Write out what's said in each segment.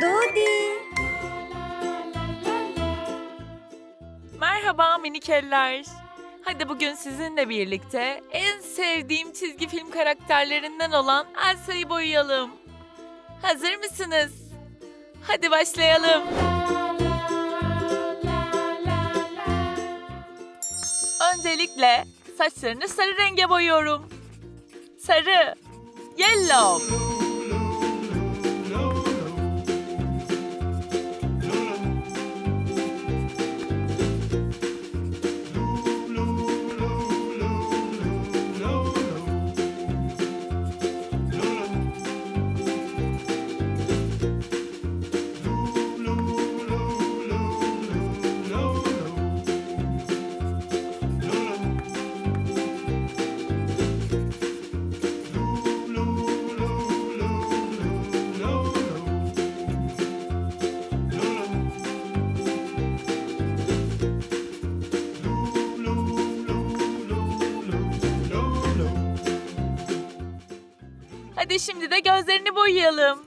Dodi. Merhaba minik eller. Hadi bugün sizinle birlikte en sevdiğim çizgi film karakterlerinden olan Elsa'yı boyayalım. Hazır mısınız? Hadi başlayalım. Öncelikle saçlarını sarı renge boyuyorum. Sarı, yellow. Hadi şimdi de gözlerini boyayalım.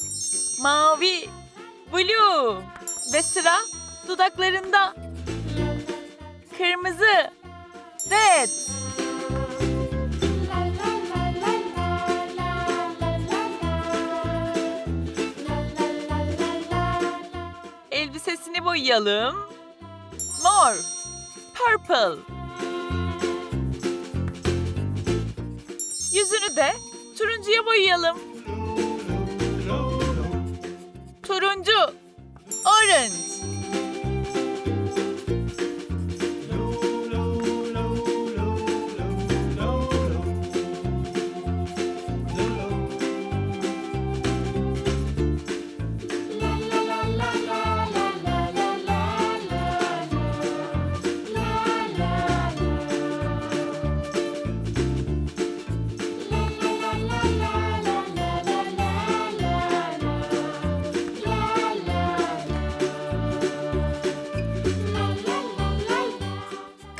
Mavi, blue ve sıra dudaklarında. Kırmızı, red. Elbisesini boyayalım. Mor, purple. Yüzünü de turuncuya boyayalım. Turuncu, orange.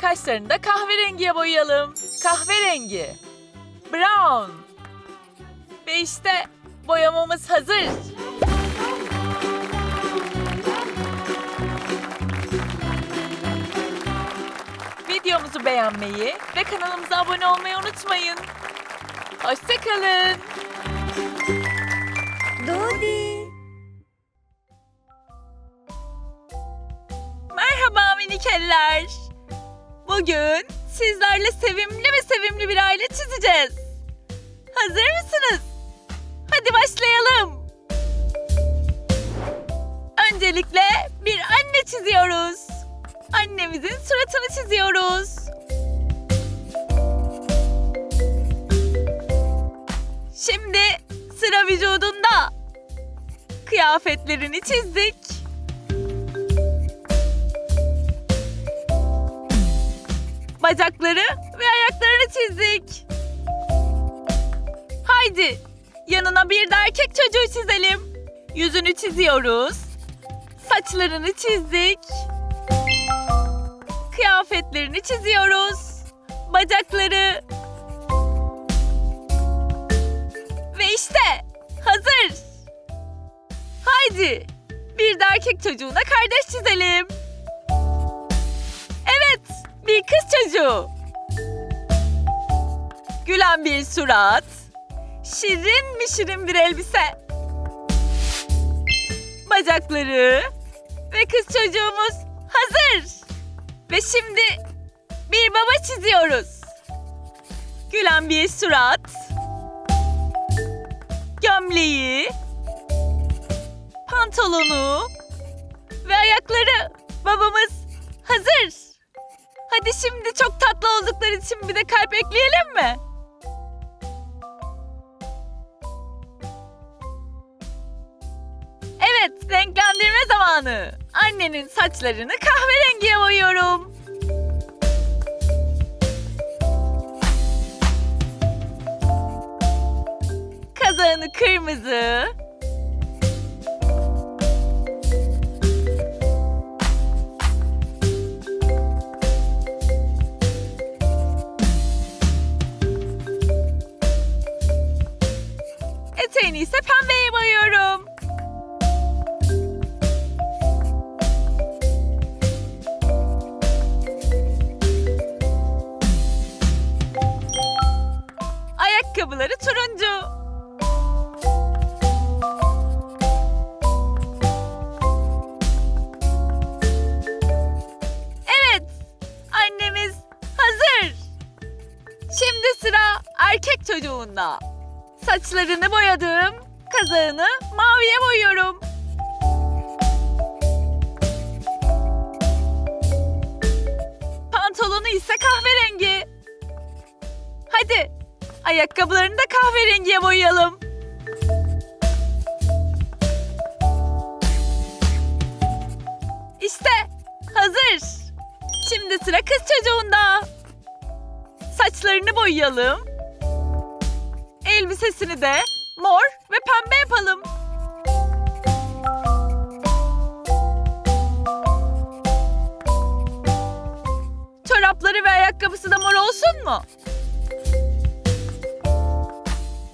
Kaşlarını da kahverengiye boyayalım. Kahverengi. Brown. Ve işte boyamamız hazır. Videomuzu beğenmeyi ve kanalımıza abone olmayı unutmayın. Hoşçakalın. Dodi. Merhaba minik eller. Bugün sizlerle sevimli ve sevimli bir aile çizeceğiz. Hazır mısınız? Hadi başlayalım. Öncelikle bir anne çiziyoruz. Annemizin suratını çiziyoruz. Şimdi sıra vücudunda. Kıyafetlerini çizdik. Bacakları ve ayaklarını çizdik. Haydi yanına bir de erkek çocuğu çizelim. Yüzünü çiziyoruz. Saçlarını çizdik. Kıyafetlerini çiziyoruz. Bacakları. Ve işte hazır. Haydi bir de erkek çocuğuna kardeş çizelim. Bir kız çocuğu. Gülen bir surat. Şirin mi şirin bir elbise. Bacakları ve kız çocuğumuz hazır. Ve şimdi bir baba çiziyoruz. Gülen bir surat. Gömleği. Pantolonu ve ayakları babamız hazır. Hadi şimdi çok tatlı oldukları için bir de kalp ekleyelim mi? Evet, renklendirme zamanı. Annenin saçlarını kahverengiye boyuyorum. Kazağını kırmızı. en iyisi pembeye bayıyorum. Ayakkabıları turuncu. Evet, annemiz hazır. Şimdi sıra erkek çocuğunda. Saçlarını boyadım. Kazağını maviye boyuyorum. Pantolonu ise kahverengi. Hadi ayakkabılarını da kahverengiye boyayalım. İşte hazır. Şimdi sıra kız çocuğunda. Saçlarını boyayalım. Elbisesini de mor ve pembe yapalım. Çorapları ve ayakkabısı da mor olsun mu?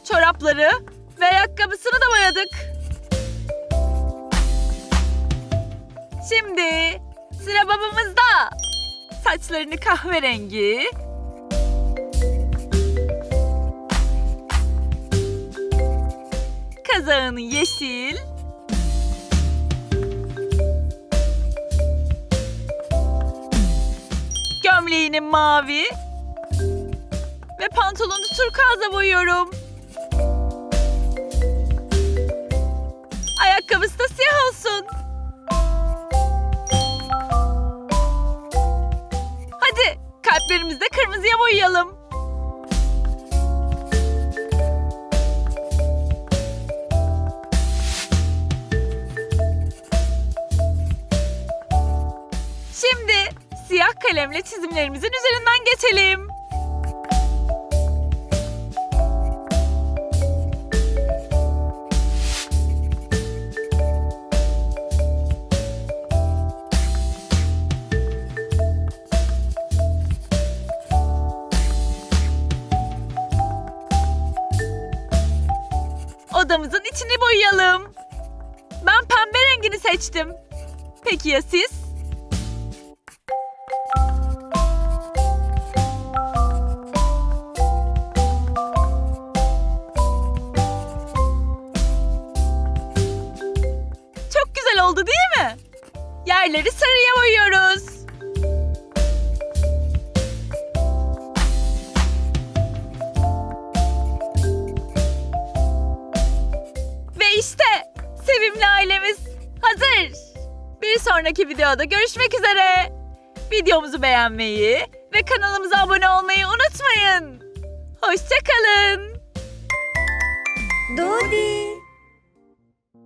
Çorapları ve ayakkabısını da boyadık. Şimdi sıra babamızda. Saçlarını kahverengi. Kazağını yeşil. Gömleğini mavi. Ve pantolonu turkuazla boyuyorum. Kalemle çizimlerimizin üzerinden geçelim. Odamızın içini boyayalım. Ben pembe rengini seçtim. Peki ya siz? Yerleri sarıya boyuyoruz. Ve işte sevimli ailemiz hazır. Bir sonraki videoda görüşmek üzere. Videomuzu beğenmeyi ve kanalımıza abone olmayı unutmayın. Hoşçakalın. Dodi.